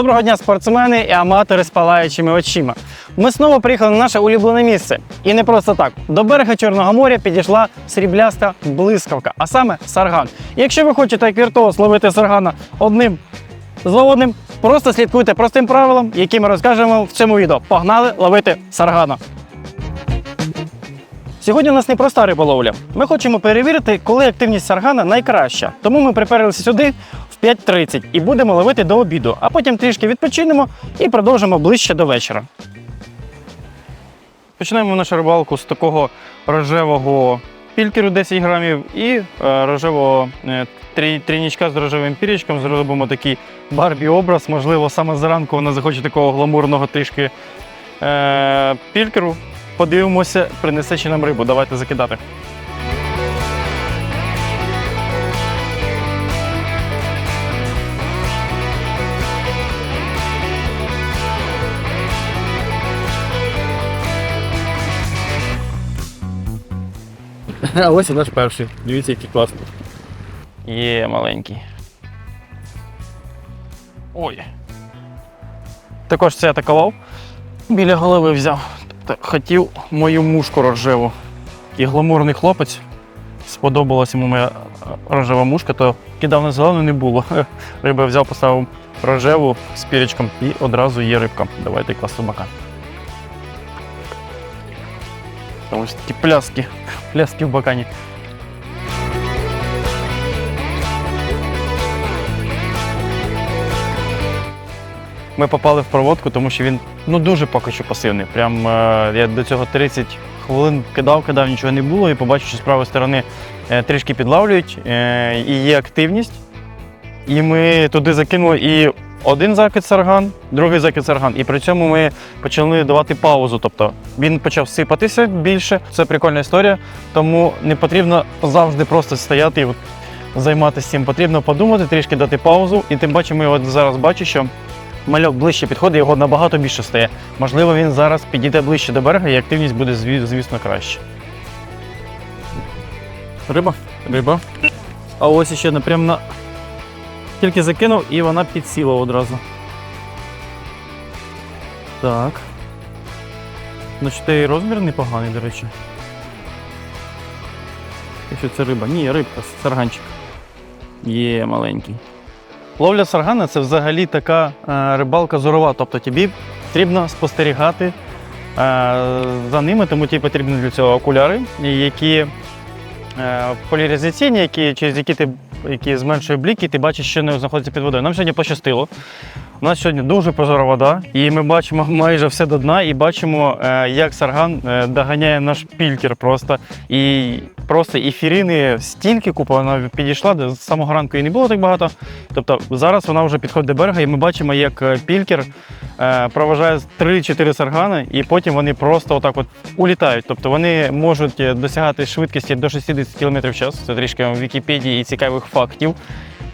Доброго дня, спортсмени і аматори з палаючими очима. Ми знову приїхали на наше улюблене місце. І не просто так. До берега Чорного моря підійшла срібляста блискавка, а саме сарган. І якщо ви хочете як віртуоз ловити саргана одним одним, просто слідкуйте простим правилам, які ми розкажемо в цьому відео. Погнали ловити саргана. Сьогодні у нас не проста риболовля. Ми хочемо перевірити, коли активність саргана найкраща. Тому ми приперлися сюди в 5.30 і будемо ловити до обіду, а потім трішки відпочинемо і продовжимо ближче до вечора. Починаємо нашу рибалку з такого рожевого пількеру 10 грамів і е, рожевого е, трі- трійничка з рожевим пірічком. Зробимо такий барбі-образ. Можливо, саме зранку вона захоче такого гламурного трішки е, пількеру. Подивимося, принесе чи нам рибу. Давайте закидати. А ось і наш перший. Дивіться, який класний. Є маленький. Ой. Також це атакував. Біля голови взяв. Хотів мою мушку рожеву. І гламурний хлопець. Сподобалася йому моя е, рожева мушка, то кидав на зелену не було. Риби взяв, поставив рожеву з пірічком і одразу є рибка. Давайте клас собака. Ось такі пляски. Пляски в бакані. Ми попали в проводку, тому що він ну дуже поки що пасивний. Прям е, я до цього 30 хвилин кидав, кидав, нічого не було, і побачив, що з правої сторони е, трішки підлавлюють, е, і є активність. І ми туди закинули і один закид сарган, другий закид сарган. І при цьому ми почали давати паузу. Тобто він почав сипатися більше. Це прикольна історія. Тому не потрібно завжди просто стояти і займатися цим. Потрібно подумати, трішки дати паузу. І тим паче, ми от зараз бачу, що мальок ближче підходить, його набагато більше стає. Можливо, він зараз підійде ближче до берега і активність буде, звісно, краще. Риба? Риба. А ось ще прям на. Тільки закинув і вона підсіла одразу. Так. Ну, чи той розмір непоганий, до речі. Якщо це риба. Ні, рибка, сарганчик. Є маленький. Ловля саргана це взагалі така е, рибалка зорова. Тобто тобі потрібно спостерігати е, за ними, тому тобі потрібні для цього окуляри, які е, поляризаційні, які, через які ти які зменшують бліки, ти бачиш, що не знаходиться під водою. Нам сьогодні пощастило. У нас сьогодні дуже прозора вода, і ми бачимо майже все до дна, і бачимо, е, як сарган е, доганяє наш пількер просто. І просто і фірини стільки купа, вона підійшла, де з самого ранку її не було так багато. Тобто зараз вона вже підходить до берега, і ми бачимо, як е, пількер проважає 3-4 саргани, і потім вони просто отак от улітають. Тобто вони можуть досягати швидкості до 60 км в час. Це трішки в Вікіпедії і цікавих фактів.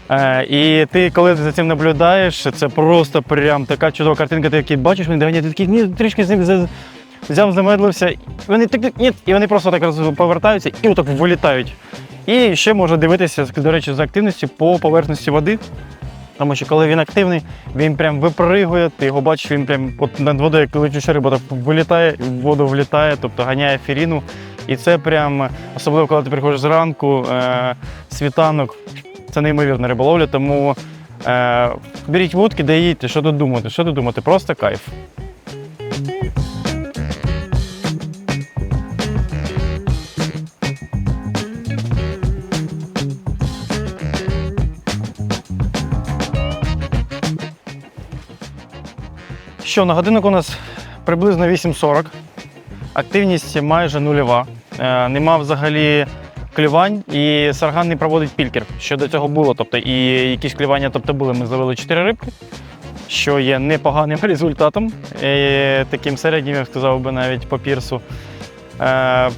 Е, і ти, коли за цим наблюдаєш, це просто прям така чудова картинка, ти який бачиш, вони доганяють, ти ні, трішки з ним взяв, замедлився. Вони так, ні, і вони просто так повертаються і отак вилітають. І ще можна дивитися, до речі, за активністю по поверхності води. Тому що коли він активний, він прям випригує, ти його бачиш, він прям от над водою, як летюча риба, так вилітає, в воду влітає, тобто ганяє фіріну. І це прям, особливо коли ти приходиш зранку, е, світанок, це неймовірна риболовля, тому е, беріть вудки, де їдьте, що тут думати, що тут думати, просто кайф. Що, на годиннику у нас приблизно 8.40. Активність майже нульова. Е, нема взагалі клювань, і сарган не проводить пількер, що до цього було. Тобто, і якісь клювання тобто, були. Ми зловили 4 рибки, що є непоганим результатом. Е, таким середнім, я сказав би, навіть по пірсу. Е,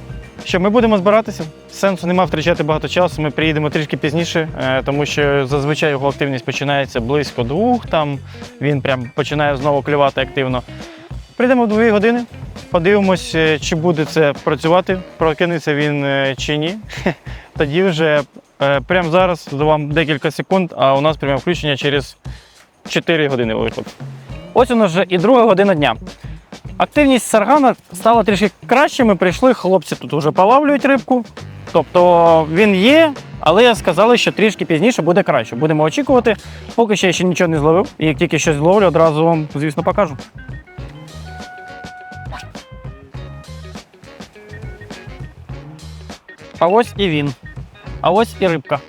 що ми будемо збиратися? Сенсу нема втрачати багато часу. Ми приїдемо трішки пізніше, е, тому що зазвичай його активність починається близько двох. Там він прям починає знову клювати активно. Прийдемо в дві години, подивимось, е, чи буде це працювати, прокинеться він е, чи ні. Тоді вже е, прямо зараз за вам декілька секунд, а у нас пряме включення через 4 години виход. Ось у нас вже і друга година дня. Активність саргана стала трішки краще. Ми прийшли, хлопці тут вже полавлюють рибку. Тобто він є, але сказали, що трішки пізніше буде краще. Будемо очікувати. Поки що я ще нічого не зловив. І як тільки щось зловлю, одразу вам, звісно, покажу. А ось і він. А ось і рибка.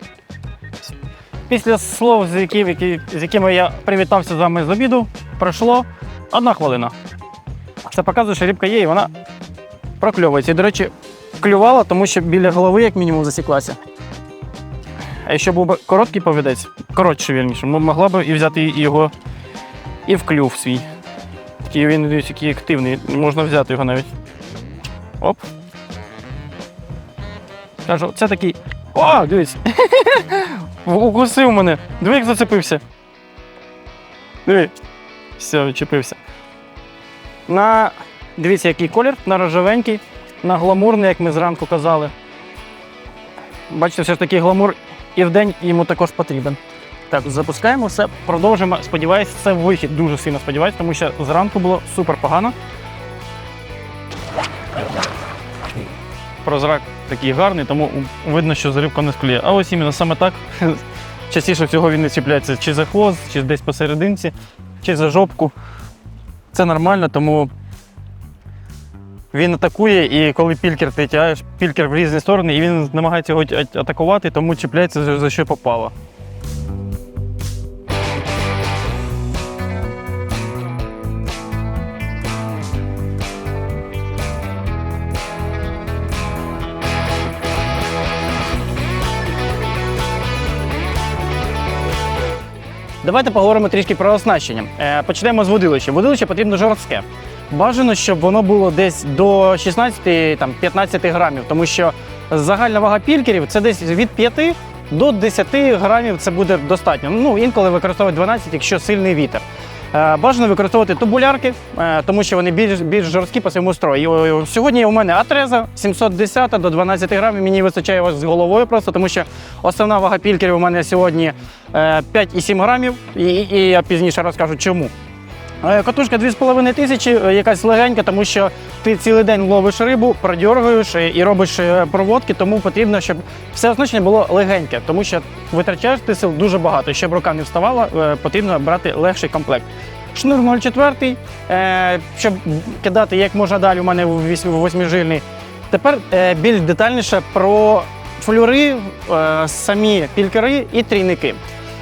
Після слов, з, якими, з якими я привітався з вами з обіду, пройшло одна хвилина. Це показує, що рибка є і вона прокльовується. І, до речі, клювала, тому що біля голови, як мінімум, засіклася. А якщо був би короткий повідець, коротше, вірніше, могла б і взяти його і в клюв свій. Такий він який активний, можна взяти його навіть. Оп. Кажу, це такий. О, дивись. Укусив мене. Диви, як зацепився. Диви. Все, відчепився. На. Дивіться, який колір, на рожевенький, на гламурний, як ми зранку казали. Бачите, все ж таки гламур і вдень йому також потрібен. Так, запускаємо все, продовжимо. Сподіваюсь, це вихід. Дуже сильно сподіваюсь, тому що зранку було супер погано. Прозрак такий гарний, тому видно, що зарибка не скліє. А ось іменно саме так. Частіше всього він не чіпляється чи за хвост, чи десь посерединці, чи за жопку. Це нормально, тому він атакує, і коли пількер ти тягаєш, пількер в різні сторони, і він намагається його атакувати, тому чіпляється за що попало. Давайте поговоримо трішки про оснащення. Е, Почнемо з водилища. Водилище потрібно жорстке. Бажано, щоб воно було десь до 16-15 грамів, тому що загальна вага пількерів це десь від 5 до 10 грамів це буде достатньо. Ну, інколи використовують 12, якщо сильний вітер. Е, Бажано використовувати тубулярки, е, тому що вони більш, більш жорсткі по своєму строю. І, Сьогодні у мене атреза 710 до 12 грамів. Мені вистачає з головою просто, тому що основна вага пількерів у мене сьогодні е, 5,7 грамів, і, і я пізніше розкажу чому. Е, Катушка 2,5 тисячі, е, якась легенька, тому що ти цілий день ловиш рибу, продьоргуєш е, і робиш проводки, тому потрібно, щоб все оснащення було легеньке, тому що витрачаєш ти сил дуже багато. Щоб рука не вставала, потрібно брати легший комплект. Шнур 0,4, е, щоб кидати як можна далі, у мене вось- восьмижильний. Тепер більш детальніше про флюри, самі пількери і трійники.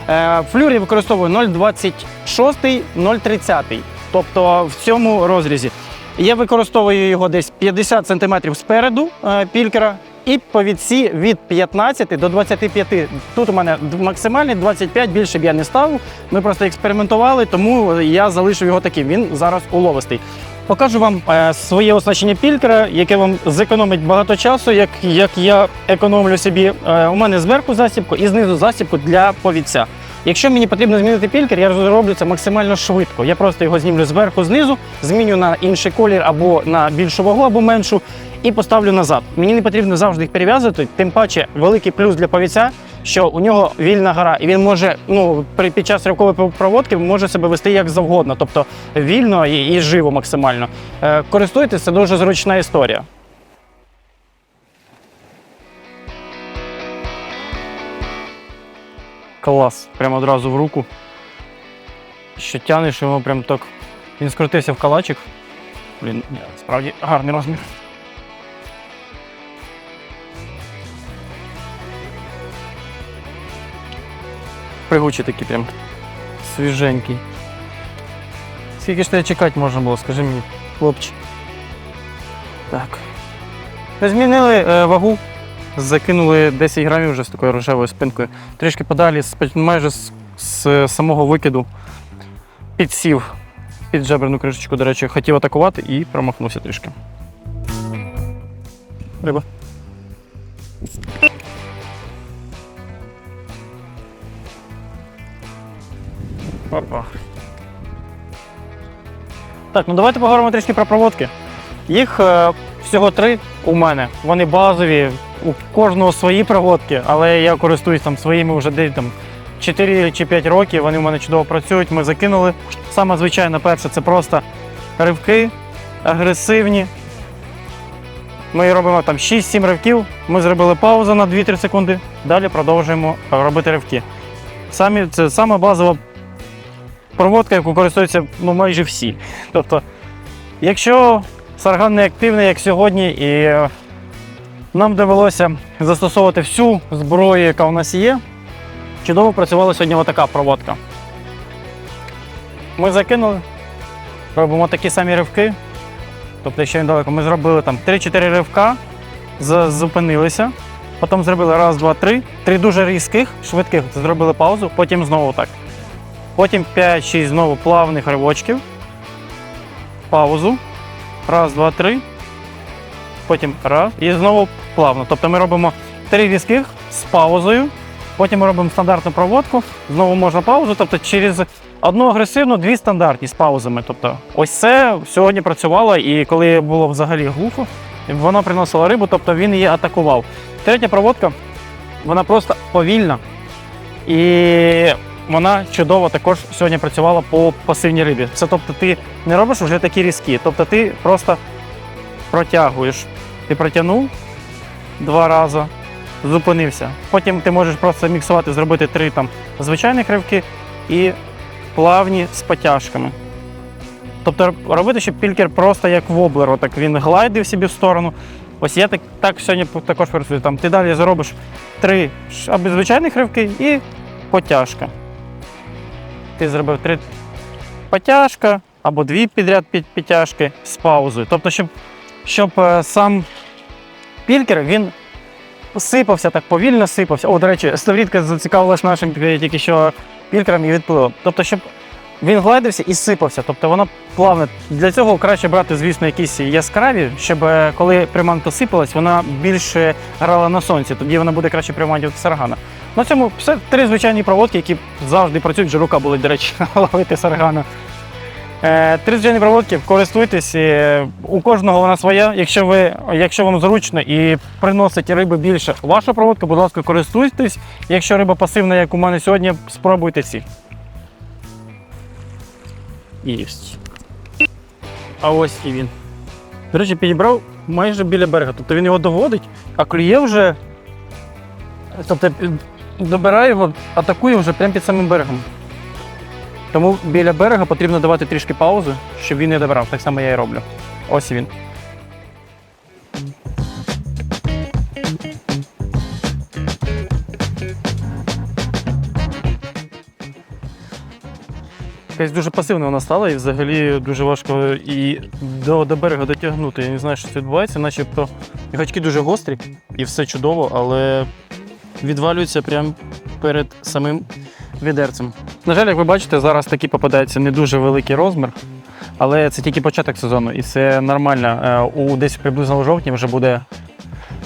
Е, Флюрі використовую 0,26, 0,30, тобто в цьому розрізі. Я використовую його десь 50 см спереду е, пількера і по відсі від 15 до 25. Тут у мене максимальний 25, більше б я не ставив. Ми просто експериментували, тому я залишив його таким. Він зараз уловистий. Покажу вам е, своє оснащення пількера, яке вам зекономить багато часу, як, як я економлю собі. У мене зверху засібку і знизу засібку для повідця. Якщо мені потрібно змінити пількер, я зроблю це максимально швидко. Я просто його знімлю зверху знизу, зміню на інший колір або на більшу вагу, або меншу, і поставлю назад. Мені не потрібно завжди їх перев'язувати, тим паче великий плюс для повідця, що у нього вільна гра, і він може ну, під час ривкової проводки може себе вести як завгодно, тобто вільно і, і живо максимально. Е, користуйтесь, це дуже зручна історія. Клас, прямо одразу в руку. Що тянеш його прям так. Він скрутився в калачик. Блін, справді гарний розмір. Пригучий такий прям свіженький. Скільки ж тебе чекати можна було, скажи мені, хлопче. Так. Змінили е, вагу, закинули 10 грамів вже з такою рожевою спинкою. Трішки подалі, майже з, з самого викиду підсів під жеберну кришечку, до речі, хотів атакувати і промахнувся трішки. Риба. Опа. Так, ну давайте поговоримо трішки про проводки. Їх е, всього три у мене. Вони базові, у кожного свої проводки, але я користуюсь там своїми вже десь там 4 чи 5 років. Вони в мене чудово працюють. Ми закинули. Саме звичайне перше це просто ривки агресивні. Ми робимо там 6-7 ривків. Ми зробили паузу на 2-3 секунди. Далі продовжуємо робити ривки. Самі, це саме базова проводка, яку користуються ну, майже всі. Тобто, якщо сарган не активний, як сьогодні, і е, нам довелося застосовувати всю зброю, яка у нас є, чудово працювала сьогодні отака проводка. Ми закинули, робимо такі самі ривки. Тобто, якщо він далеко, ми зробили там 3-4 ривка, зупинилися, потім зробили раз, два, три, три дуже різких, швидких, зробили паузу, потім знову так. Потім 5-6 знову плавних ривочків. Паузу. Раз, два, три. Потім раз. І знову плавно. Тобто ми робимо три різких з паузою. Потім ми робимо стандартну проводку. Знову можна паузу. Тобто через одну агресивну, дві стандартні з паузами. Тобто, ось це сьогодні працювало, і коли було взагалі глухо, воно приносило рибу, тобто він її атакував. Третя проводка, вона просто повільна. І вона чудово також сьогодні працювала по пасивній рибі. Це тобто ти не робиш вже такі різкі, тобто ти просто протягуєш. Ти протягнув два рази, зупинився. Потім ти можеш просто міксувати, зробити три там звичайних ривки і плавні з потяжками. Тобто робити, щоб пількер просто як воблер, отак він глайдив собі в сторону. Ось я так, так сьогодні також працюю. Там ти далі зробиш три або звичайних ривки і потяжка. Ти зробив три потяжка або дві підряд підтяжки з паузою. Тобто, щоб, щоб е, сам пількер він сипався так повільно сипався. О, до речі, Ставрідка зацікавилась нашим тільки що пількером і відплилом. Тобто, щоб він гладився і сипався. Тобто воно плавне. Для цього краще брати, звісно, якісь яскраві, щоб е, коли приманка сипалась, вона більше грала на сонці. Тоді вона буде краще приманювати саргана. На цьому все три звичайні проводки, які завжди працюють. Вже рука болить, до речі, ловити саргана. Е, Три звичайні проводки, користуйтесь. е, У кожного вона своя. Якщо ви, якщо вам зручно і приносить риби більше ваша проводка, будь ласка, користуйтесь. Якщо риба пасивна, як у мене сьогодні, спробуйте ці. Єсть. А ось і він. До речі, підібрав майже біля берега. Тобто він його доводить, а клює вже. Тобто добирає його, атакує вже прямо під самим берегом. Тому біля берега потрібно давати трішки паузи, щоб він не добирав. Так само я і роблю. Ось він. Якась дуже пасивна вона стала і взагалі дуже важко і до, до берега дотягнути. Я не знаю, що це відбувається, начебто гачки дуже гострі і все чудово, але відвалюються прямо перед самим відерцем. На жаль, як ви бачите, зараз такі попадається не дуже великий розмір, але це тільки початок сезону, і це нормально. Е, У десь приблизно у жовтні вже буде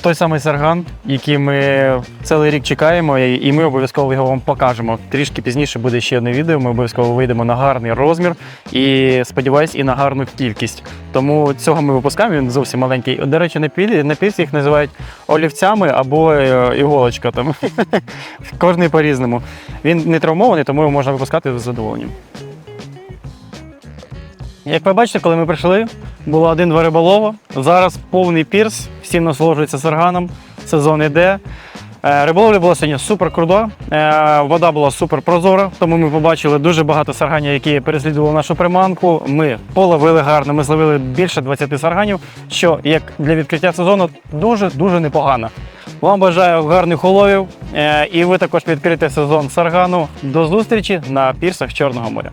той самий сарган, який ми цілий рік чекаємо, і ми обов'язково його вам покажемо. Трішки пізніше буде ще одне відео. Ми обов'язково вийдемо на гарний розмір і сподіваюсь, і на гарну кількість. Тому цього ми випускаємо. Він зовсім маленький. До речі, на пілі на пільці їх називають олівцями або е, іголочка. Там кожний по-різному. Він не травмований, тому його можна випускати з задоволенням. Як ви бачите, коли ми прийшли, було один-два риболова. Зараз повний пірс, всі насолоджуються сарганом, сезон іде. Е, Риболовля була сьогодні супер крута, е, вода була супер прозора, тому ми побачили дуже багато сарганів, які переслідували нашу приманку. Ми половили гарно, ми зловили більше 20 сарганів, що як для відкриття сезону дуже-дуже непогано. Вам бажаю гарних уловів, е, і ви також відкрите сезон саргану. До зустрічі на пірсах Чорного моря.